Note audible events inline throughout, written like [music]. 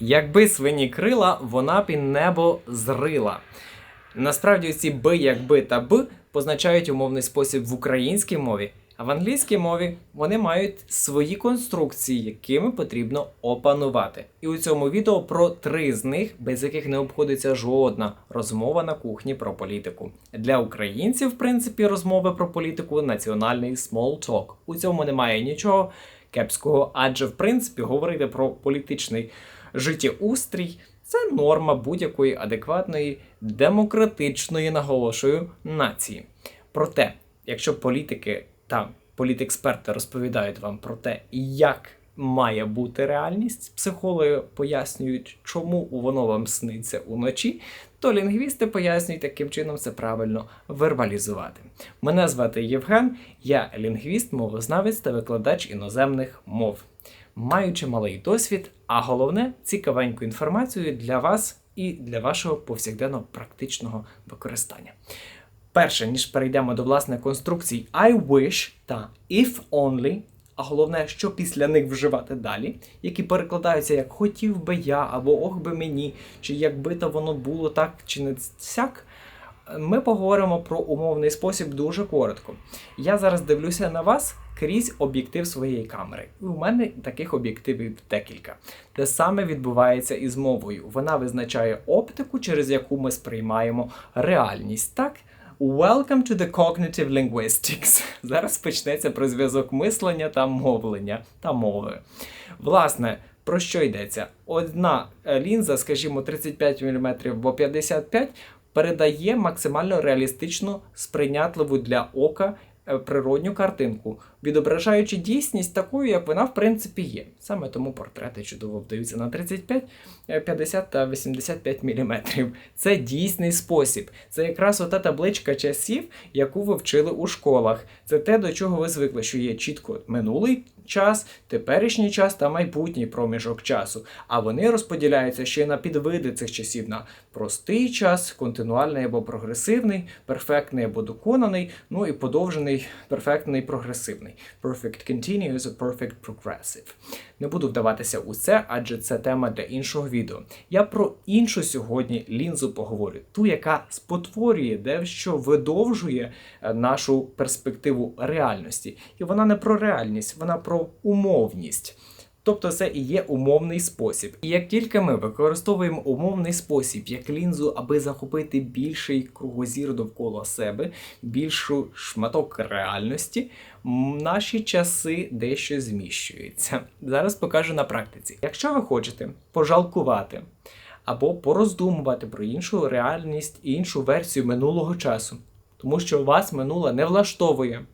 Якби свині крила, вона б і небо зрила. Насправді ці би, якби та б позначають умовний спосіб в українській мові, а в англійській мові вони мають свої конструкції, якими потрібно опанувати. І у цьому відео про три з них, без яких не обходиться жодна розмова на кухні про політику. Для українців, в принципі, розмови про політику національний small talk. У цьому немає нічого кепського, адже в принципі говорити про політичний життєустрій це норма будь-якої адекватної, демократичної, наголошую, нації. Проте, якщо політики та політексперти розповідають вам про те, як має бути реальність, психологи пояснюють, чому воно вам сниться уночі, то лінгвісти пояснюють, яким чином це правильно вербалізувати. Мене звати Євген, я лінгвіст, мовознавець та викладач іноземних мов. Маючи малий досвід, а головне цікавеньку інформацію для вас і для вашого повсякденно практичного використання. Перше, ніж перейдемо до власне конструкцій I wish та if only, а головне, що після них вживати далі, які перекладаються як хотів би я або ох би мені, чи якби то воно було так чи не сяк. Ми поговоримо про умовний спосіб дуже коротко. Я зараз дивлюся на вас крізь об'єктив своєї камери. І у мене таких об'єктивів декілька. Те саме відбувається і з мовою. Вона визначає оптику, через яку ми сприймаємо реальність. Так? Welcome to the cognitive linguistics. [laughs] Зараз почнеться про зв'язок мислення та мовлення та мови. Власне, про що йдеться? Одна е, лінза, скажімо, 35 мм або 55 передає максимально реалістичну, сприйнятливу для ока е, природню картинку, відображаючи дійсність такою, як вона в принципі є. Саме тому портрети чудово вдаються на 35, е, 50 та 85 мм. Це дійсний спосіб. Це якраз ота табличка часів, яку ви вчили у школах. Це те, до чого ви звикли, що є чітко минулий час, теперішній час та майбутній проміжок часу. А вони розподіляються ще на підвиди цих часів на простий час, континуальний або прогресивний, перфектний або доконаний, ну і подовжений, перфектний прогресивний. Perfect continuous, perfect progressive. Не буду вдаватися у це, адже це тема для іншого відео. Я про іншу сьогодні лінзу поговорю, ту, яка спотворює, дещо видовжує е, нашу перспективу реальності. І вона не про реальність, вона про умовність. Тобто це і є умовний спосіб. І як тільки ми використовуємо умовний спосіб як лінзу, аби захопити більший кругозір довкола себе, більшу шматок реальності, наші часи дещо зміщуються. Зараз покажу на практиці. Якщо ви хочете пожалкувати або пороздумувати про іншу реальність і іншу версію минулого часу, тому що вас минуле не влаштовує,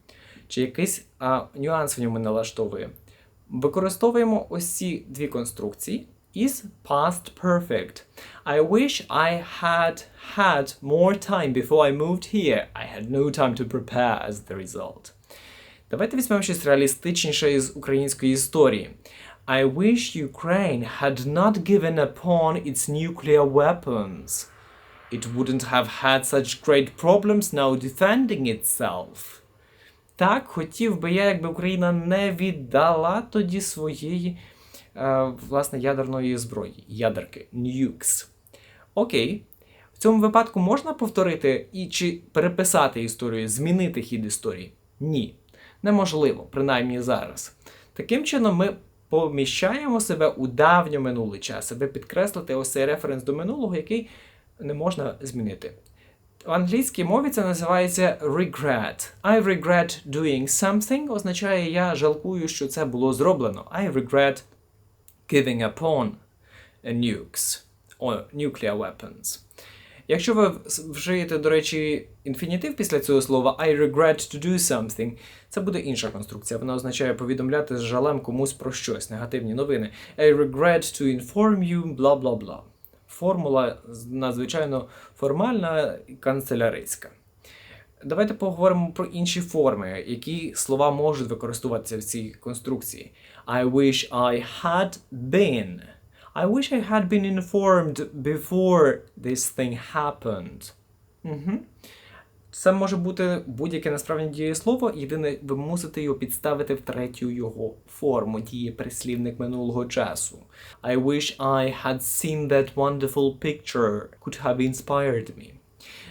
чи якийсь а, нюанс в ньому не влаштовує. Використовуємо ось ці дві конструкції is past perfect. I wish I had had more time before I moved here. I had no time to prepare as the result. Давайте візьмемо щось реалістичніше із української історії. I wish Ukraine had not given upon its nuclear weapons. It wouldn't have had such great problems now defending itself. Так, хотів би я, якби Україна не віддала тоді своєї е, власне ядерної зброї, ядерки, nukes. Окей. В цьому випадку можна повторити і чи переписати історію, змінити хід історії? Ні. Неможливо, принаймні зараз. Таким чином, ми поміщаємо себе у давньо минулий час, аби підкреслити ось цей референс до минулого, який не можна змінити. В англійській мові це називається regret. I regret doing something означає я жалкую, що це було зроблено. I regret giving upon nukes or nuclear weapons. Якщо ви вжиєте, до речі, інфінітив після цього слова I regret to do something, це буде інша конструкція. Вона означає повідомляти з жалем комусь про щось, негативні новини. I regret to inform you, бла бла бла. Формула надзвичайно формальна і канцелярицька. Давайте поговоримо про інші форми, які слова можуть використовуватися в цій конструкції. I wish I had been. I wish I had been informed before this thing happened. Угу. Це може бути будь-яке насправді дієслово, єдине, ви мусите його підставити в третю його форму, дієприслівник минулого часу. I wish I had seen that wonderful picture could have inspired me.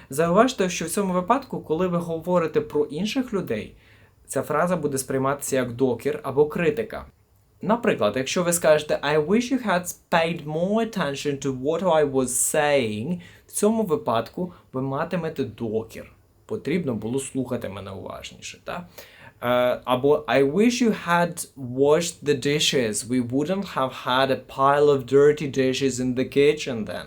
Зауважте, що в цьому випадку, коли ви говорите про інших людей, ця фраза буде сприйматися як докір або критика. Наприклад, якщо ви скажете I wish you had paid more attention to what I was saying, в цьому випадку ви матимете докір. Потрібно було слухати мене уважніше. Та? Е, або I wish you had washed the dishes. We wouldn't have had a pile of dirty dishes in the kitchen then.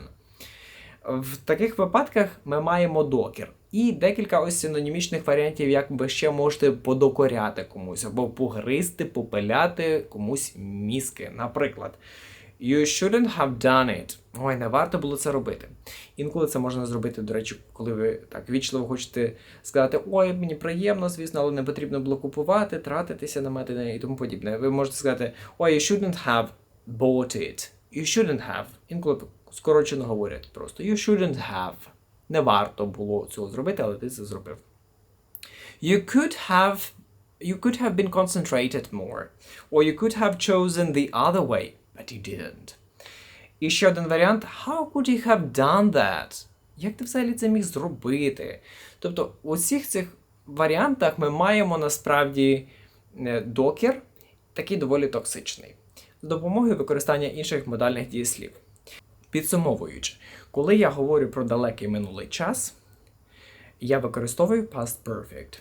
В таких випадках ми маємо докір. І декілька ось синонімічних варіантів, як ви ще можете подокоряти комусь, або погризти, попиляти комусь мізки. Наприклад, You shouldn't have done it. Ой, не варто було це робити. Інколи це можна зробити, до речі, коли ви так вічливо хочете сказати, ой, мені приємно, звісно, але не потрібно було купувати, тратитися на мене і тому подібне. Ви можете сказати, ой, you shouldn't have bought it. You shouldn't have. Інколи скорочено говорять просто. You shouldn't have. Не варто було цього зробити, але ти це зробив. You could have you could have been concentrated more. Or you could have chosen the other way, but you didn't. І ще один варіант: How could you have done that? Як ти взагалі це міг зробити? Тобто, у всіх цих варіантах ми маємо насправді е, докір, такий доволі токсичний, з допомогою використання інших модальних дієслів. Підсумовуючи, коли я говорю про далекий минулий час, я використовую past perfect.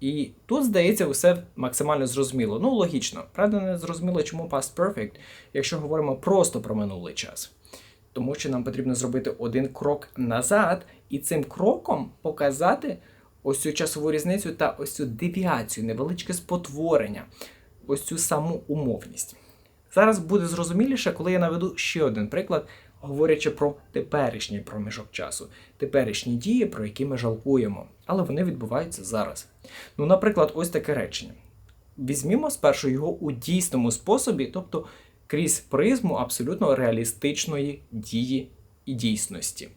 І тут, здається, усе максимально зрозуміло. Ну, логічно. Правда, не зрозуміло, чому past perfect, якщо говоримо просто про минулий час. Тому що нам потрібно зробити один крок назад і цим кроком показати ось цю часову різницю та ось цю девіацію, невеличке спотворення, ось цю саму умовність. Зараз буде зрозуміліше, коли я наведу ще один приклад, говорячи про теперішній проміжок часу, теперішні дії, про які ми жалкуємо, але вони відбуваються зараз. Ну, наприклад, ось таке речення. Візьмімо спершу його у дійсному способі, тобто крізь призму абсолютно реалістичної дії і дійсності.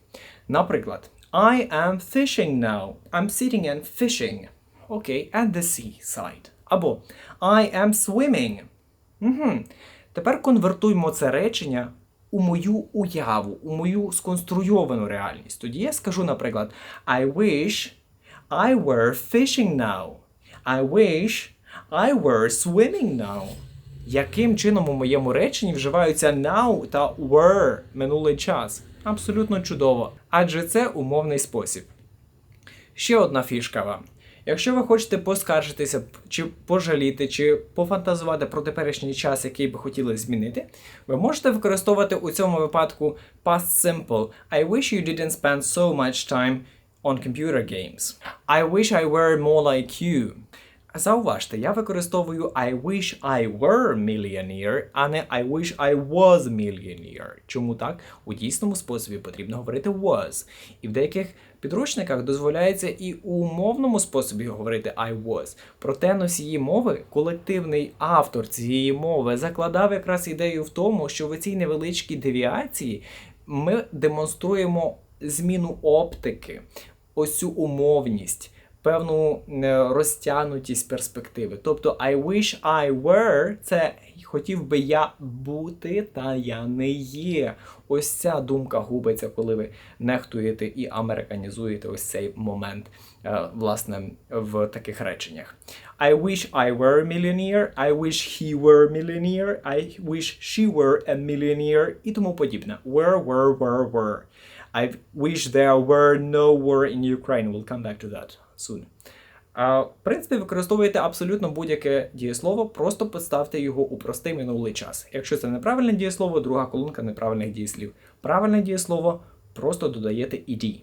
Наприклад, I am fishing now. I'm sitting and fishing. Окей, okay, at the seaside. Або I am swimming. Угу. Тепер конвертуємо це речення у мою уяву, у мою сконструйовану реальність. Тоді я скажу, наприклад, I wish I were fishing now. I wish I were swimming now. Яким чином у моєму реченні вживаються now та were минулий час? Абсолютно чудово. Адже це умовний спосіб. Ще одна фішка вам. Якщо ви хочете поскаржитися, чи пожаліти, чи пофантазувати про теперішній час, який би хотіли змінити, ви можете використовувати у цьому випадку past simple. I wish you didn't spend so much time on computer games. I wish I were more like you. Зауважте, я використовую I wish I were millionaire, а не I wish I was millionaire. Чому так? У дійсному способі потрібно говорити was. І в деяких підручниках дозволяється і у умовному способі говорити I was. Проте носії мови, колективний автор цієї мови закладав якраз ідею в тому, що в цій невеличкій девіації ми демонструємо зміну оптики, ось цю умовність певну е, розтягнутість перспективи. Тобто I wish I were це хотів би я бути, та я не є. Ось ця думка губиться, коли ви нехтуєте і американізуєте ось цей момент, е, власне, в таких реченнях. I wish I were a millionaire, I wish he were a millionaire, I wish she were a millionaire і тому подібне. Were, were, were, were. I wish there were no war in Ukraine. We'll come back to that soon. В принципі, використовуєте абсолютно будь-яке дієслово, просто поставте його у простий минулий час. Якщо це неправильне дієслово, друга колонка неправильних дієслів. Правильне дієслово просто додаєте «ed».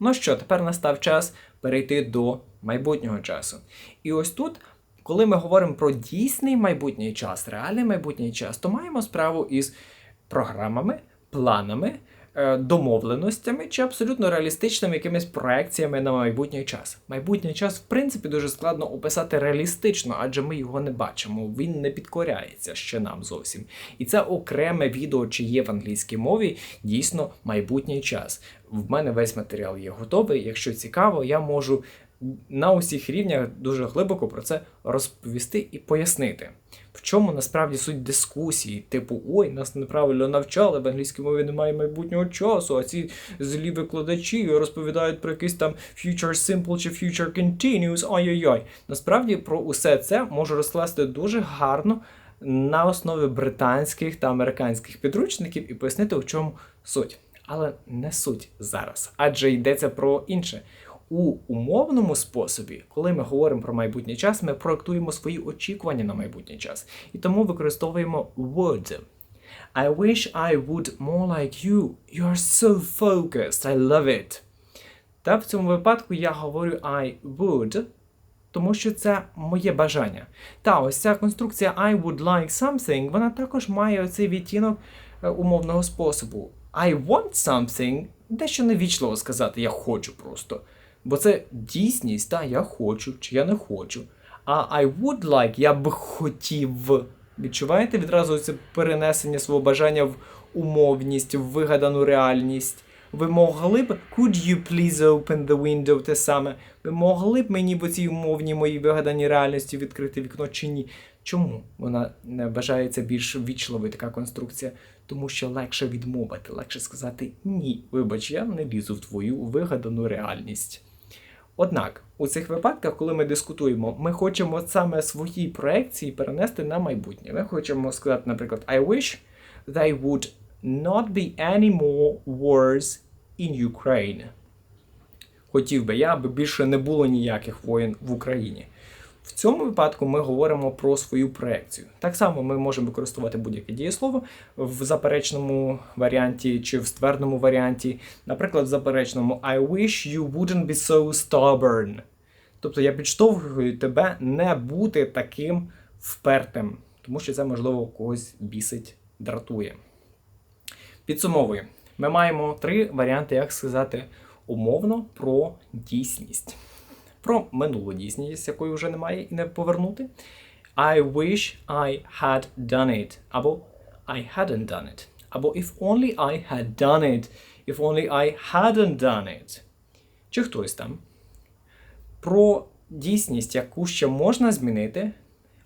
Ну що, тепер настав час перейти до майбутнього часу. І ось тут, коли ми говоримо про дійсний майбутній час, реальний майбутній час, то маємо справу із програмами, планами. Е, домовленостями чи абсолютно реалістичними якимись проекціями на майбутній час. Майбутній час, в принципі, дуже складно описати реалістично, адже ми його не бачимо. Він не підкоряється ще нам зовсім. І це окреме відео, чи є в англійській мові дійсно майбутній час. В мене весь матеріал є готовий. Якщо цікаво, я можу на усіх рівнях дуже глибоко про це розповісти і пояснити. В чому насправді суть дискусії, типу, ой, нас неправильно навчали, в англійській мові немає майбутнього часу, а ці злі викладачі розповідають про якийсь там future simple чи future continuous, ай-яй-яй. Насправді про усе це можу розкласти дуже гарно на основі британських та американських підручників і пояснити, у чому суть. Але не суть зараз, адже йдеться про інше. У умовному способі, коли ми говоримо про майбутній час, ми проектуємо свої очікування на майбутній час. І тому використовуємо would. I wish I would more like you. You are so focused. I love it. Та в цьому випадку я говорю I would, тому що це моє бажання. Та ось ця конструкція I would like something, вона також має оцей відтінок е, умовного способу. I want something, дещо невічливо сказати, я хочу просто. Бо це дійсність, та я хочу чи я не хочу. А I would like, я б хотів. Відчуваєте відразу це перенесення свого бажання в умовність, в вигадану реальність. Ви могли б could you please open the window те саме. Ви могли б мені в цій умовній моїй вигаданій реальності відкрити вікно чи ні? Чому вона не бажається більш вічливою така конструкція? Тому що легше відмовити, легше сказати ні, вибач, я не лізу в твою вигадану реальність. Однак, у цих випадках, коли ми дискутуємо, ми хочемо саме свої проекції перенести на майбутнє. Ми хочемо сказати, наприклад, I wish they would not be any more wars in Ukraine. Хотів би я, аби більше не було ніяких воєн в Україні. В цьому випадку ми говоримо про свою проекцію. Так само ми можемо використовувати будь-яке дієслово в заперечному варіанті чи в ствердному варіанті. Наприклад, в заперечному I wish you wouldn't be so stubborn. Тобто я підштовхую тебе не бути таким впертим, тому що це, можливо, когось бісить, дратує. Підсумовую, ми маємо три варіанти, як сказати умовно про дійсність про минулу дійсність, якої вже немає і не повернути. I wish I had done it. Або I hadn't done it. Або if only I had done it. If only I hadn't done it. Чи хтось там. Про дійсність, яку ще можна змінити,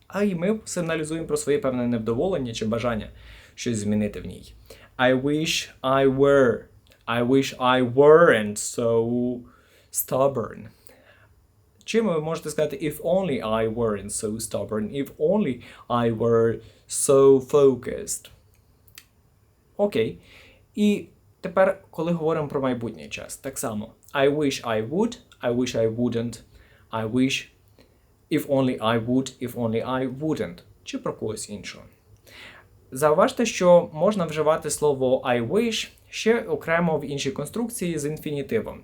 а і ми сигналізуємо про своє певне невдоволення чи бажання щось змінити в ній. I wish I were. I wish I weren't so stubborn. Чим ви можете сказати if only I weren't so stubborn, if only I were so focused. Окей. І тепер, коли говоримо про майбутній час, так само I wish I would, I wish I wouldn't, I wish if only I would, if only I wouldn't. Чи про когось іншого. Зауважте, що можна вживати слово I wish ще окремо в іншій конструкції з інфінітивом.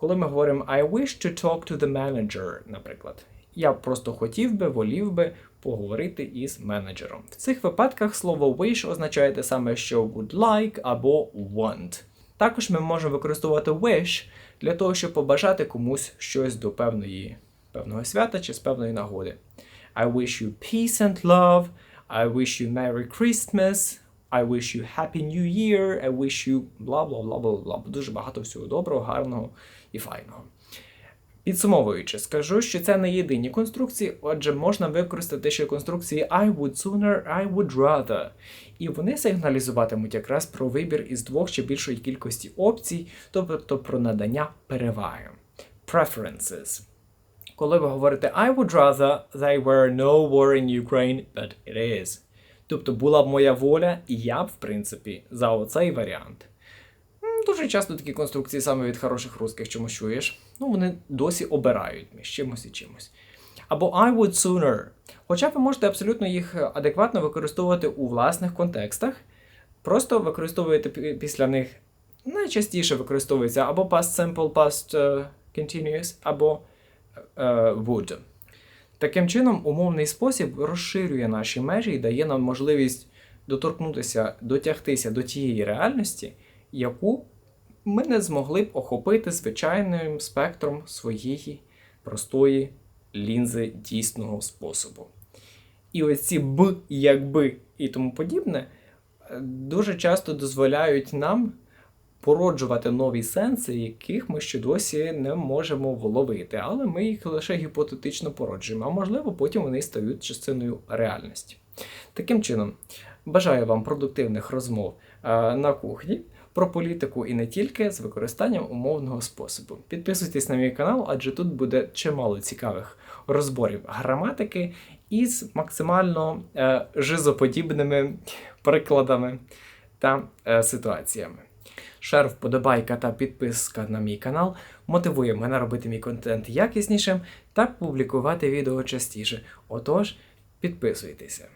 Коли ми говоримо I wish to talk to the manager, наприклад, я просто хотів би, волів би поговорити із менеджером. В цих випадках слово wish означає те саме, що would like або want. Також ми можемо використовувати wish для того, щоб побажати комусь щось до певної, певного свята чи з певної нагоди. I wish you peace and love. I wish you Merry Christmas. I wish you Happy New Year, I wish you бла бла бла бла бла. Дуже багато всього доброго, гарного і файного. Підсумовуючи, скажу, що це не єдині конструкції, отже, можна використати ще конструкції I would sooner, I would rather. І вони сигналізуватимуть якраз про вибір із двох чи більшої кількості опцій, тобто про надання переваги. Preferences. Коли ви говорите I would rather there were no war in Ukraine, but it is. Тобто була б моя воля, і я б, в принципі, за оцей варіант. Дуже часто такі конструкції саме від хороших русських чомусь чуєш. Ну, вони досі обирають між чимось і чимось. Або I would sooner. Хоча ви можете абсолютно їх адекватно використовувати у власних контекстах. Просто використовуєте після них найчастіше використовується або past simple, past uh, continuous, або uh, would. Таким чином, умовний спосіб розширює наші межі і дає нам можливість доторкнутися, дотягтися до тієї реальності, яку ми не змогли б охопити звичайним спектром своєї простої лінзи дійсного способу. І ось ці б, якби і тому подібне е, дуже часто дозволяють нам породжувати нові сенси, яких ми ще досі не можемо вловити, але ми їх лише гіпотетично породжуємо, а можливо, потім вони стають частиною реальності. Таким чином, бажаю вам продуктивних розмов е, на кухні про політику і не тільки з використанням умовного способу. Підписуйтесь на мій канал, адже тут буде чимало цікавих розборів граматики із максимально е, жизоподібними прикладами та е, ситуаціями. Шер, вподобайка та підписка на мій канал мотивує мене робити мій контент якіснішим та публікувати відео частіше. Отож, підписуйтеся.